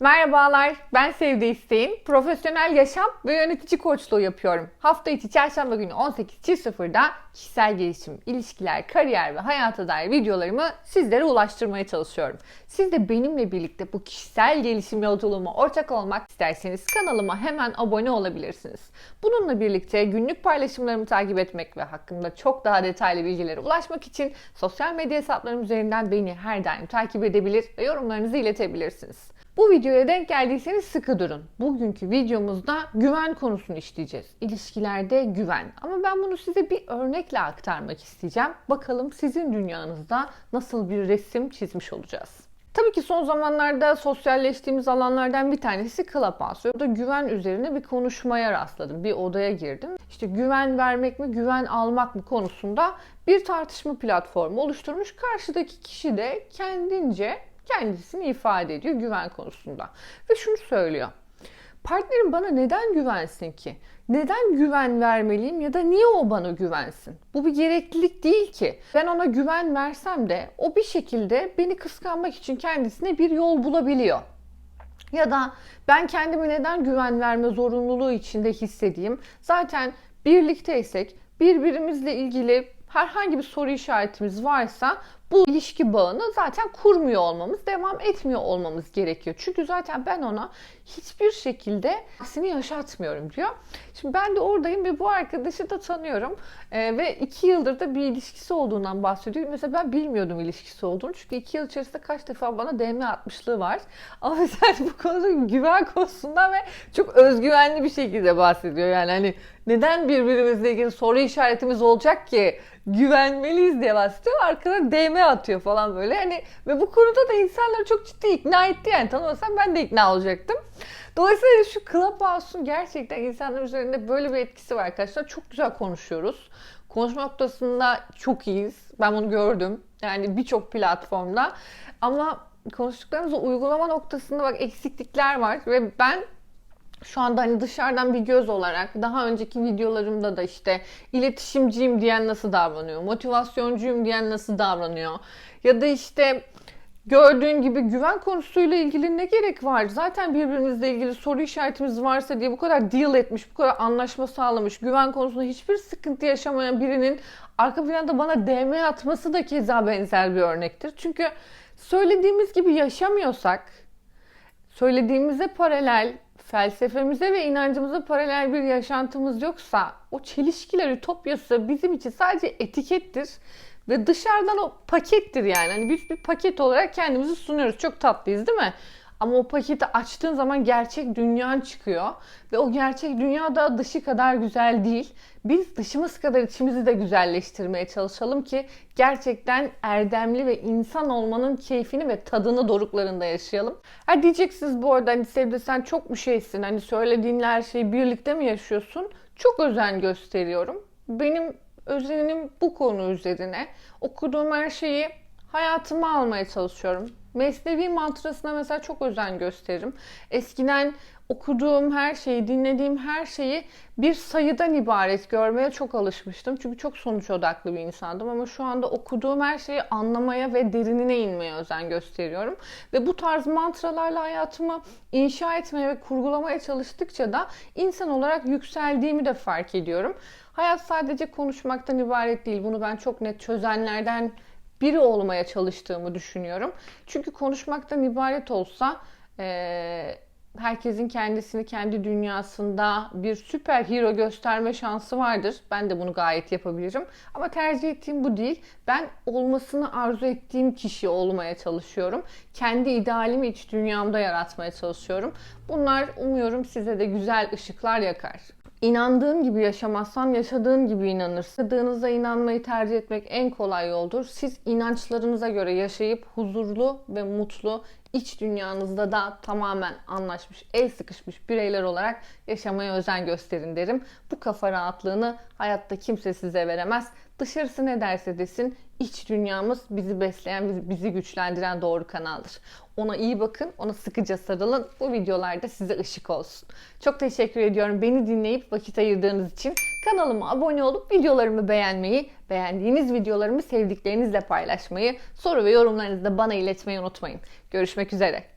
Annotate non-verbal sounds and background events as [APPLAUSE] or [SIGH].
Merhabalar, ben Sevde İsteğin. Profesyonel yaşam ve yönetici koçluğu yapıyorum. Hafta içi çarşamba günü 18.00'da kişisel gelişim, ilişkiler, kariyer ve hayata dair videolarımı sizlere ulaştırmaya çalışıyorum. Siz de benimle birlikte bu kişisel gelişim yolculuğuma ortak olmak isterseniz kanalıma hemen abone olabilirsiniz. Bununla birlikte günlük paylaşımlarımı takip etmek ve hakkında çok daha detaylı bilgilere ulaşmak için sosyal medya hesaplarım üzerinden beni her daim takip edebilir ve yorumlarınızı iletebilirsiniz. Bu videoya denk geldiyseniz sıkı durun. Bugünkü videomuzda güven konusunu işleyeceğiz. İlişkilerde güven. Ama ben bunu size bir örnekle aktarmak isteyeceğim. Bakalım sizin dünyanızda nasıl bir resim çizmiş olacağız. Tabii ki son zamanlarda sosyalleştiğimiz alanlardan bir tanesi Clubhouse. Orada güven üzerine bir konuşmaya rastladım. Bir odaya girdim. İşte güven vermek mi, güven almak mı konusunda bir tartışma platformu oluşturmuş. Karşıdaki kişi de kendince kendisini ifade ediyor güven konusunda. Ve şunu söylüyor. Partnerim bana neden güvensin ki? Neden güven vermeliyim ya da niye o bana güvensin? Bu bir gereklilik değil ki. Ben ona güven versem de o bir şekilde beni kıskanmak için kendisine bir yol bulabiliyor. Ya da ben kendimi neden güven verme zorunluluğu içinde hissedeyim? Zaten birlikteysek birbirimizle ilgili herhangi bir soru işaretimiz varsa bu ilişki bağını zaten kurmuyor olmamız, devam etmiyor olmamız gerekiyor. Çünkü zaten ben ona hiçbir şekilde aksini yaşatmıyorum diyor. Şimdi ben de oradayım ve bu arkadaşı da tanıyorum. Ee, ve iki yıldır da bir ilişkisi olduğundan bahsediyor. Mesela ben bilmiyordum ilişkisi olduğunu. Çünkü iki yıl içerisinde kaç defa bana DM atmışlığı var. [LAUGHS] Ama mesela bu konuda güven konusundan ve çok özgüvenli bir şekilde bahsediyor. Yani hani neden birbirimizle ilgili soru işaretimiz olacak ki güvenmeliyiz diye bahsediyor. Arkada DM atıyor falan böyle. Hani ve bu konuda da insanları çok ciddi ikna etti yani. Tanımasam ben de ikna olacaktım. Dolayısıyla şu Clubhouse'un gerçekten insanlar üzerinde böyle bir etkisi var arkadaşlar. Çok güzel konuşuyoruz. Konuşma noktasında çok iyiyiz. Ben bunu gördüm. Yani birçok platformda. Ama konuştuklarımızı uygulama noktasında bak eksiklikler var ve ben şu anda hani dışarıdan bir göz olarak daha önceki videolarımda da işte iletişimciyim diyen nasıl davranıyor, motivasyoncuyum diyen nasıl davranıyor ya da işte gördüğün gibi güven konusuyla ilgili ne gerek var? Zaten birbirimizle ilgili soru işaretimiz varsa diye bu kadar deal etmiş, bu kadar anlaşma sağlamış, güven konusunda hiçbir sıkıntı yaşamayan birinin arka planda bana DM atması da keza benzer bir örnektir. Çünkü söylediğimiz gibi yaşamıyorsak, söylediğimize paralel felsefemize ve inancımıza paralel bir yaşantımız yoksa o çelişkiler ütopyası bizim için sadece etikettir ve dışarıdan o pakettir yani. Hani biz bir paket olarak kendimizi sunuyoruz. Çok tatlıyız değil mi? Ama o paketi açtığın zaman gerçek dünyan çıkıyor. Ve o gerçek dünya da dışı kadar güzel değil. Biz dışımız kadar içimizi de güzelleştirmeye çalışalım ki gerçekten erdemli ve insan olmanın keyfini ve tadını doruklarında yaşayalım. Ha diyeceksiniz bu arada hani Sevde sen çok mu şeysin? Hani söylediğin her şeyi birlikte mi yaşıyorsun? Çok özen gösteriyorum. Benim özenim bu konu üzerine. Okuduğum her şeyi hayatıma almaya çalışıyorum. Mesnevi mantrasına mesela çok özen gösteririm. Eskiden okuduğum her şeyi, dinlediğim her şeyi bir sayıdan ibaret görmeye çok alışmıştım. Çünkü çok sonuç odaklı bir insandım ama şu anda okuduğum her şeyi anlamaya ve derinine inmeye özen gösteriyorum. Ve bu tarz mantralarla hayatımı inşa etmeye ve kurgulamaya çalıştıkça da insan olarak yükseldiğimi de fark ediyorum. Hayat sadece konuşmaktan ibaret değil. Bunu ben çok net çözenlerden biri olmaya çalıştığımı düşünüyorum. Çünkü konuşmaktan ibaret olsa e, herkesin kendisini kendi dünyasında bir süper hero gösterme şansı vardır. Ben de bunu gayet yapabilirim. Ama tercih ettiğim bu değil. Ben olmasını arzu ettiğim kişi olmaya çalışıyorum. Kendi idealimi iç dünyamda yaratmaya çalışıyorum. Bunlar umuyorum size de güzel ışıklar yakar. İnandığın gibi yaşamazsan yaşadığın gibi inanırsın. Yaşadığınıza inanmayı tercih etmek en kolay yoldur. Siz inançlarınıza göre yaşayıp huzurlu ve mutlu iç dünyanızda da tamamen anlaşmış, el sıkışmış bireyler olarak yaşamaya özen gösterin derim. Bu kafa rahatlığını hayatta kimse size veremez. Dışarısı ne derse desin iç dünyamız bizi besleyen, bizi güçlendiren doğru kanaldır. Ona iyi bakın, ona sıkıca sarılın. Bu videolarda size ışık olsun. Çok teşekkür ediyorum beni dinleyip vakit ayırdığınız için. Kanalıma abone olup videolarımı beğenmeyi, beğendiğiniz videolarımı sevdiklerinizle paylaşmayı, soru ve yorumlarınızı da bana iletmeyi unutmayın. Görüşmek üzere.